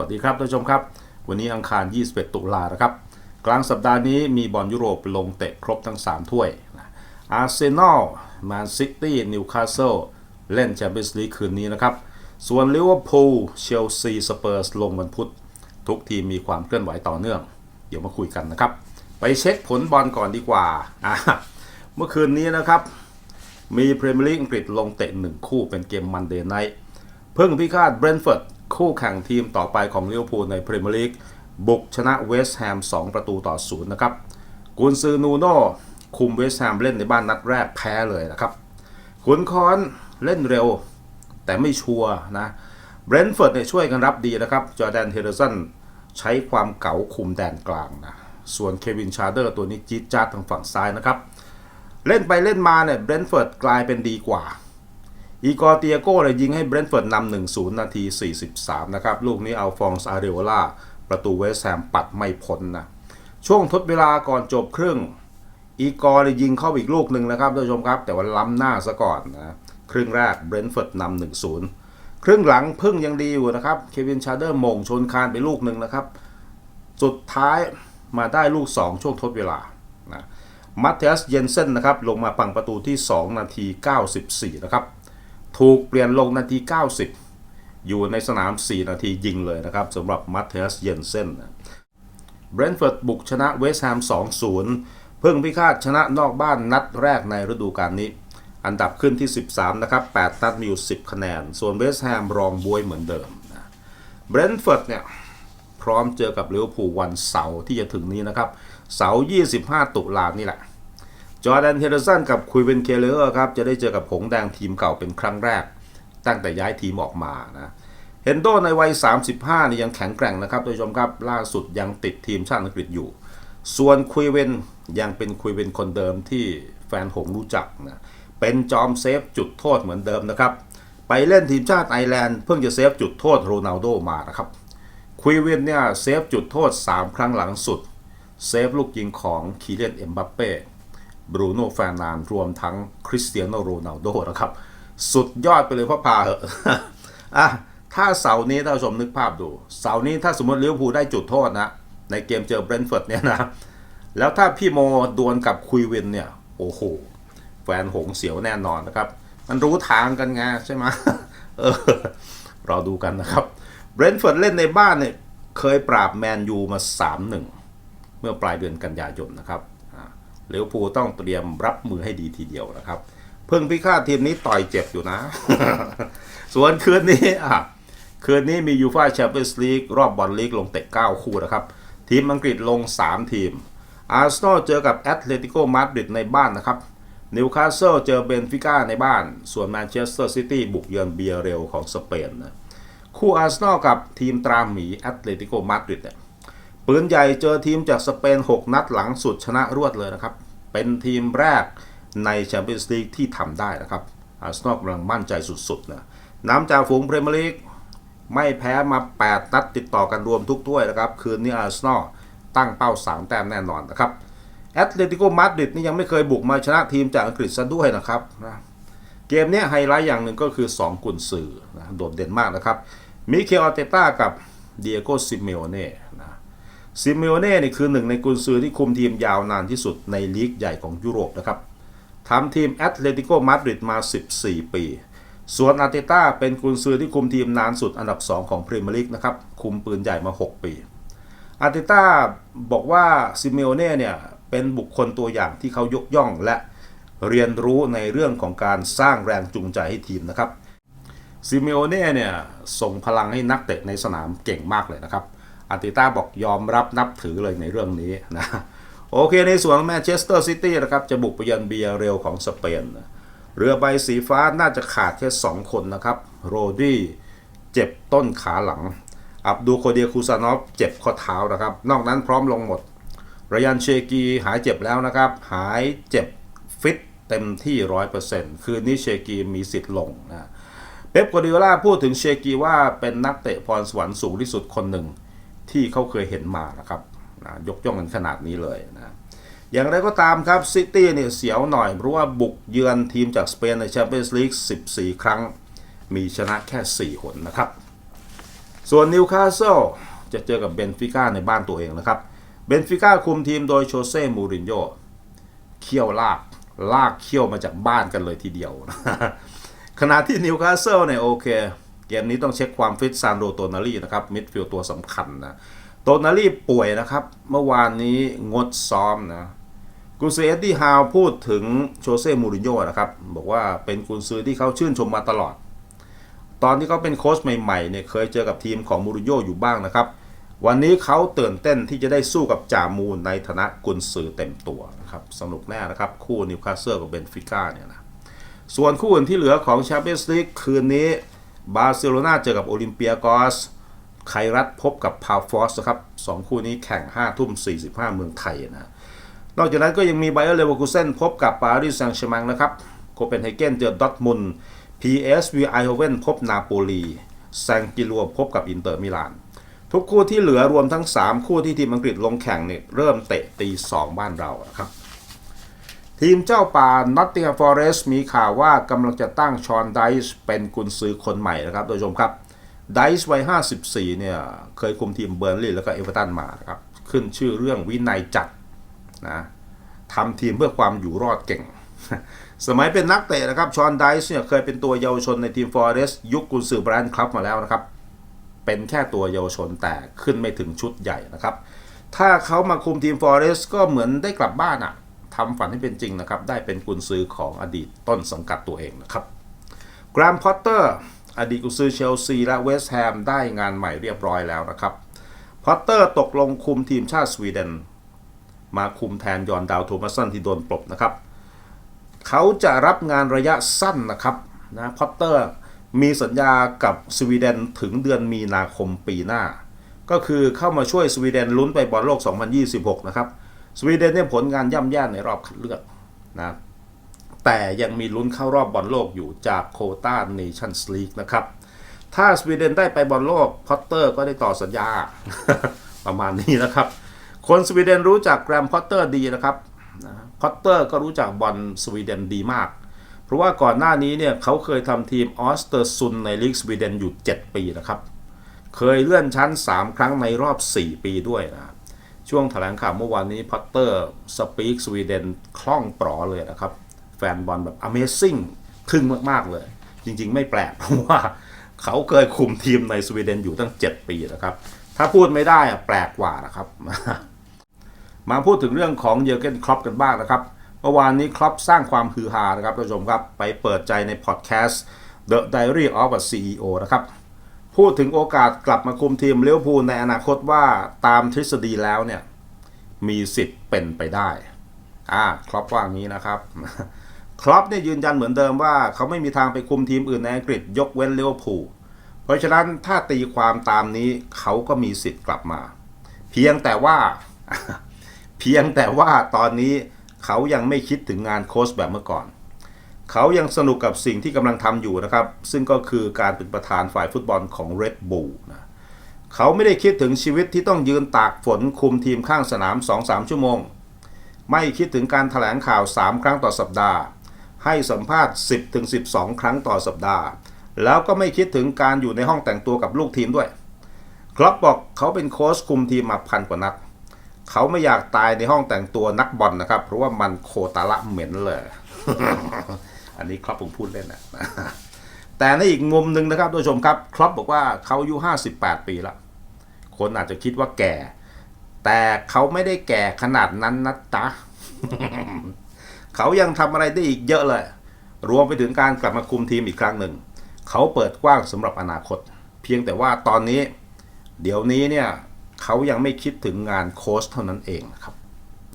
วัสดีครับท่านผู้ชมครับ วันนี้อังคาร 21 ตุลานะครับ กลางสัปดาห์นี้มีบอลยุโรปลงเตะครบทั้ง 3 ถ้วยอาร์เซนอลแมนซิตี้นิวคาสเซิลเล่นแชมเปี้ยนส์ลีกคืนนี้นะครับ ส่วนลิเวอร์พูลเชลซีสเปอร์สลงวันพุธ ทุกทีมมีความเคลื่อนไหวต่อเนื่อง เดี๋ยวมาคุยกันนะครับ ไปเช็คผลบอลก่อนดีกว่า เมื่อคืนนี้นะครับ มีพรีเมียร์ลีกอังกฤษลงเตะหนึ่งคู่เป็นเกมมันเดย์ไนท์เพิ่งพิฆาตเบรนท์ฟอร์ด คู่แข่งทีมต่อไปของลิเวอร์พูลในพรีเมียร์ลีกบุกชนะเวสต์แฮม 2 ประตูต่อศูนย์นะครับกุนซือนูโน่คุมเวสต์แฮมเล่นในบ้านนัดแรกแพ้เลยนะครับขุนคอนเล่นเร็ว แต่ไม่ชัวร์นะเบรนท์ฟอร์ดเนี่ยช่วยกันรับดีนะครับจอแดนเฮเดอร์สันใช้ความเก๋าคุมแดนกลางนะส่วนเควินชาร์เดอร์ตัวนี้จี๊ดจ๊าทางฝั่งซ้ายนะครับ เล่นไปเล่นมาเนี่ยเบรนท์ฟอร์ดกลายเป็นดีกว่า อีกอร์เตียโก้เลยยิงให้เบรนท์ฟอร์ดนำ1-0นาที 43 นะครับ ลูกนี้เอัลฟองส์อาเรโอลาประตูเวสแฮมปัดไม่พ้นนะ ช่วงทดเวลาก่อนจบครึ่ง อีกอร์เลยยิงเข้าอีกลูกหนึ่งนะครับท่านผู้ชมครับ แต่ว่าล้ำหน้าซะก่อนนะ ครึ่งแรกเบรนท์ฟอร์ดนำ1-0ครึ่งหลังพึ่งยังดีอยู่นะครับ เควินชาเดอร์มงชนคานไปลูกหนึ่งนะครับ สุดท้ายมาได้ลูก 2 ช่วงทดเวลานะมัตเทสเยนเซนนะครับ ลงมาปังประตูที่ 2 นาที 94 นะครับ ถูกเปลี่ยนลงนาที 90 อยู่ในสนาม 4 นาทียิงเลยนะครับสำหรับมัตเทสเยนเซนเบรนท์ฟอร์ดบุกชนะเวสต์แฮม 2-0 เพิ่งพิฆาตชนะนอกบ้านนัดแรกในฤดูกาลนี้ อันดับขึ้นที่ 13 นะครับ 8 นัดมีอยู่ 10 คะแนน ส่วนเวสต์แฮมรองบวยเหมือนเดิมเบรนท์ฟอร์ดเนี่ยพร้อมเจอกับลิเวอร์พูลวันเสาร์ที่จะถึงนี้นะครับ เสาร์ 25 ตุลานี่แหละ จอร์แดนเฮเดอร์สันกับคุยเวนเคเลอร์ครับจะได้เจอกับผงแดงทีมเก่าเป็นครั้งแรก ตั้งแต่ย้ายทีมออกมานะเฮนโดในวัย 35นี่ยังแข็งแกร่งนะครับท่านผู้ชมครับล่าสุดยังติดทีมชาติอังกฤษอยู่ ส่วนคุยเวนยังเป็นคุยเวนคนเดิมที่แฟนหงรู้จักนะเป็นจอมเซฟจุดโทษเหมือนเดิมนะครับไปเล่นทีมชาติไอร์แลนด์เพิ่งจะเซฟจุดโทษโรนัลโดมานะครับคุยเวนเนี่ยเซฟจุดโทษ 3 ครั้งหลังสุด เซฟลูกยิงของคีเลียนเอ็มบัปเป้ บรูโน่แฟร์นานรวมทั้งคริสเตียโนโรนัลโดนะครับ สุดยอดไปเลยพ่อพาเหอะอะถ้าเสาร์นี้ท่านผู้ชมนึกภาพดู เสาร์นี้ถ้าสมมติลิเวอร์พูลได้จุดโทษนะ ในเกมเจอเบรนท์ฟอร์ดเนี่ยนะ แล้วถ้าพี่โมดวลกับคุยเวนเนี่ย โอ้โห แฟนหงเสียวแน่นอนนะครับ มันรู้ทางกันไงใช่ไหมเออรอดูกันนะครับเบรนท์ฟอร์ดเล่นในบ้านเนี่ยเคยปราบแมนยูมา 3-1 เมื่อปลายเดือนกันยายนนะครับ อ่าลิเวอร์พูต้องเตรียมรับมือให้ดีทีเดียวนะครับ เพิ่งพิฆาตทีมนี้ต่อยเจ็บอยู่นะ ส่วนคืนนี้อะคืนนี้มียูฟ่าแชมเปี้ยนส์ลีกรอบบอลลีกลงเตะ9คู่นะครับ ทีมอังกฤษลง 3 ทีม อาร์เซนอลเจอกับแอตเลติโกมาดริดในบ้านนะครับนิวคาสเซิลเจอเบนฟิก้าในบ้าน ส่วนแมนเชสเตอร์ซิตี้บุกเยือนเบียเรลของสเปนนะคู่อาร์เซนอลกับทีมตราหมีแอตเลติโกมาดริดเนี่ย ปืนใหญ่เจอทีมจากสเปน 6 นัดหลังสุดชนะรวดเลยนะครับ เป็นทีมแรกในแชมเปี้ยนส์ลีกที่ทำได้นะครับอาร์เซนอลกำลังมั่นใจสุดๆนะน้ำจากฝูงพรีเมียร์ลีกไม่แพ้มา 8 นัดติดต่อกันรวมทุกถ้วยนะครับ คืนนี้อาร์เซนอลตั้งเป้า 3 แต้มแน่นอนนะครับแอตเลติโกมาดริดนี่ยังไม่เคยบุกมาชนะทีมจากอังกฤษซะด้วยนะครับนะเกมนี้ไฮไลท์อย่างหนึ่งก็คือ 2 กุนซือนะโดดเด่นมากนะครับมิเคลอเตต้ากับเดียโกซิเมโอเน่นะ ซิเมโอเน่นี่คือหนึ่งในกุนซือที่คุมทีมยาวนานที่สุดในลีกใหญ่ของยุโรปนะครับทำทีมแอตเลติโกมาดริดมา 14 ปี ส่วนอาร์เตต้าเป็นกุนซือที่คุมทีมนานสุดอันดับ 2 ของพรีเมียร์ลีกนะครับ คุมปืนใหญ่มา 6 ปี อาร์เตต้าบอกว่าซิเมโอเน่เนี่ยเป็นบุคคลตัวอย่างที่เขายกย่องและเรียนรู้ในเรื่องของการสร้างแรงจูงใจให้ทีมนะครับซิเมโอเน่เนี่ยส่งพลังให้นักเตะในสนามเก่งมากเลยนะครับ อาร์เตต้าบอกยอมรับนับถือเลยในเรื่องนี้นะโอเคในส่วนแมนเชสเตอร์ซิตี้นะครับจะบุกไปยือนเบียเรลของสเปน เรือใบสีฟ้าน่าจะขาดแค่ 2 คนนะครับ โรดี้เจ็บต้นขาหลัง อับดูโคเดียคูซานอฟเจ็บข้อเท้านะครับ นอกนั้นพร้อมลงหมดรยันเชกีหายเจ็บแล้วนะครับ หายเจ็บฟิตเต็มที่ 100%คืนนี้เชกีมีสิทธิ์ลงนะเป๊ปกวดิโอลาพูดถึงเชกีว่าเป็นนักเตะพรสวรรค์สูงที่สุดคนหนึ่ง ที่เขาเคยเห็นมานะครับนะยกย่องกันขนาดนี้เลยนะอย่างไรก็ตามครับซิตี้เนี่ยเสียวหน่อย เพราะว่าบุกเยือนทีมจากสเปนในแชมเปี้ยนส์ลีก 14 ครั้ง มีชนะแค่ 4 หนนะครับ ส่วนนิวคาสเซิลจะเจอกับเบนฟิก้าในบ้านตัวเองนะครับ เบนฟิก้าคุมทีมโดยโชเซ่มูรินโญ่เขี้ยวลาก ลากเขี้ยวมาจากบ้านกันเลยทีเดียว ขณะที่นิวคาสเซิลเนี่ยโอเค เกมนี้ต้องเช็คความฟิตซานโดโตนารีนะครับมิดฟิลด์ตัวสำคัญนะโตนารีป่วยนะครับ เมื่อวานนี้งดซ้อมนะกุนซือเอ็ดดี้ฮาวพูดถึงโชเซ่มูรินโญ่นะครับบอกว่าเป็นกุนซือที่เขาชื่นชมมาตลอด ตอนที่เขาเป็นโค้ชใหม่ๆเนี่ยเคยเจอกับทีมของมูรินโญ่อยู่บ้างนะครับ วันนี้เขาตื่นเต้นที่จะได้สู้กับจ่ามูในฐานะกุนซือเต็มตัวนะครับสนุกแน่นะครับ คู่นิวคาสเซิลกับเบนฟิก้าเนี่ยนะส่วนคู่อื่นที่เหลือของแชมเปี้ยนส์ลีกคืนนี้ บาร์เซโลนาเจอกับโอลิมเปียกอสไครัตพบกับพาวฟอสครับสองคู่นี้แข่ง5ทุ่ม45 เมืองไทยนะนอกจากนั้นก็ยังมีไบเออร์เลเวอร์คูเซนพบกับปารีสแซงต์แชร์แมงนะครับโคเปนเฮเกนเจอดอทมุน PSV ไอโฮเวนพบนาโปลีแซงกิลัวพบกับอินเตอร์มิลาน ทุกคู่ที่เหลือรวมทั้ง 3 คู่ที่ทีมอังกฤษลงแข่งเนี่ยเริ่มเตะตี 2 บ้านเราครับ ทีมเจ้าป่านอตติงแฮมฟอเรสต์มีข่าวว่ากำลังจะตั้งชอนไดส์เป็นกุนซือคนใหม่นะครับโดยชมครับไดส์วัย 54 เนี่ย เคยคุมทีมเบอร์ลีย์แล้วก็เอเวอร์ตันมาครับ ขึ้นชื่อเรื่องวินัยจัดนะทำทีมเพื่อความอยู่รอดเก่ง สมัยเป็นนักเตะนะครับ ชอนไดส์เนี่ยเคยเป็นตัวเยาวชนในทีมฟอเรสต์ยุคกุนซือแบรนด์คลับมาแล้วนะครับ เป็นแค่ตัวเยาวชนแต่ขึ้นไม่ถึงชุดใหญ่นะครับ ถ้าเขามาคุมทีมฟอเรสต์ก็เหมือนได้กลับบ้านอะ ทำฝันให้เป็นจริงนะครับได้เป็นกุนซือของอดีตต้นสังกัดตัวเองนะครับกรามพอตเตอร์อดีตกุนซือเชลซีและเวสต์แฮมได้งานใหม่เรียบร้อยแล้วนะครับพอตเตอร์ตกลงคุมทีมชาติสวีเดน มาคุมแทนยอนดาวโทมัสสันที่โดนปลบนะครับ เขาจะรับงานระยะสั้นนะครับนะพอตเตอร์มีสัญญากับสวีเดนถึงเดือนมีนาคมปีหน้า ก็คือเข้ามาช่วยสวีเดนลุ้นไปบอลโลก 2026 นะครับ สวีเดนเนี่ยผลงานย่ำแย่ในรอบคัดเลือกนะแต่ยังมีลุ้นเข้ารอบบอลโลกอยู่จากโคต้าเนชั่นส์ลีกนะครับ ถ้าสวีเดนได้ไปบอลโลกพอตเตอร์ก็ได้ต่อสัญญา ประมาณนี้นะครับ คนสวีเดนรู้จักแกรมพอตเตอร์ดีนะครับพอตเตอร์ก็รู้จักบอลสวีเดนดีมาก เพราะว่าก่อนหน้านี้เนี่ยเขาเคยทำทีมออสเตอร์ซุนในลีกสวีเดนอยู่ 7 ปีนะครับ เคยเลื่อนชั้น 3 ครั้งในรอบ 4 ปีด้วยนะ ช่วงแถลงข่าวเมื่อวานนี้พอตเตอร์สปีกสวีเดนคล่องปลอเลยนะครับ แฟนบอลแบบ Amazing ทึ่งมาก ๆ เลย จริง ๆ ไม่แปลกเพราะว่าเขาเคยคุมทีมในสวีเดนอยู่ตั้ง 7 ปีนะครับ ถ้าพูดไม่ได้อะแปลกกว่านะครับ มาพูดถึงเรื่องของเยอร์เกนครอปกันบ้างนะครับเมื่อวานนี้ครอปสร้างความฮือฮานะครับท่านผู้ชมครับ ไปเปิดใจในพอดแคสต์ The Diary of a CEO นะครับ พูดถึงโอกาสกลับมาคุมทีมเลี้ยวพูในอนาคตว่าตามทฤษฎีแล้วเนี่ย มีสิทธิ์เป็นไปได้อ่าครอปว่างี้นะครับครอปเนี่ยยืนยันเหมือนเดิมว่า เขาไม่มีทางไปคุมทีมอื่นในอังกฤษยกเว้นเลี้ยวพูเพราะฉะนั้นถ้าตีความตามนี้เขาก็มีสิทธิ์กลับมา เพียงแต่ว่า เพียงแต่ว่าตอนนี้เขายังไม่คิดถึงงานโค้ชแบบเมื่อก่อน เขายังสนุกกับสิ่งที่กำลังทำอยู่นะครับ ซึ่งก็คือการเป็นประธานฝ่ายฟุตบอลของ Red Bull นะเขาไม่ได้คิดถึงชีวิตที่ต้องยืนตากฝนคุมทีมข้างสนาม 2-3 ชั่วโมง ไม่คิดถึงการถแถลงข่าว 3 ครั้งต่อสัปดาห์ ให้สัมภาษณ์ 10-12 ครั้งต่อสัปดาห์ แล้วก็ไม่คิดถึงการอยู่ในห้องแต่งตัวกับลูกทีมด้วยครอปบอกเขาเป็นโค้ชคุมทีมมาพันกว่านัดเขาไม่อยากตายในห้องแต่งตัวนักบอลนะครับ เพราะว่ามันโคตรละเหม็นเลย อันนี้ครับผมพูดเล่นนะแต่ในอีกมุมหนึ่งนะครับทุกผู้ชมครับครอปบอกว่าเขาอายุ 58 ปีแล้วคนอาจจะคิดว่าแก่ แต่เขาไม่ได้แก่ขนาดนั้นนะจ๊ะเขายังทำอะไรได้อีกเยอะเลย รวมไปถึงการกลับมาคุมทีมอีกครั้งหนึ่ง เขาเปิดกว้างสำหรับอนาคต เพียงแต่ว่าตอนนี้ เดี๋ยวนี้เนี่ยเขายังไม่คิดถึงงานโค้ชเท่านั้นเองนะครับ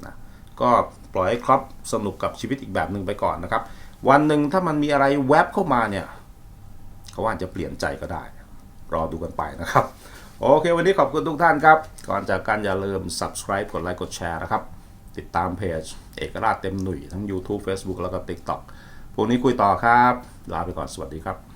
นะก็ปล่อยให้ครอปสนุกกับชีวิตอีกแบบหนึ่งไปก่อนนะครับ วันหนึ่งถ้ามันมีอะไรแวบเข้ามาเนี่ยเขาอาจจะเปลี่ยนใจก็ได้ รอดูกันไปนะครับ โอเค วันนี้ขอบคุณทุกท่านครับ ก่อนจากกันอย่าลืม subscribe กดไลค์กดแชร์นะครับ ติดตามเพจ เอกราชเต็มหนุ่ยทั้ง YouTube Facebook แล้วก็ TikTok พวกนี้คุยต่อครับ ลาไปก่อนสวัสดีครับ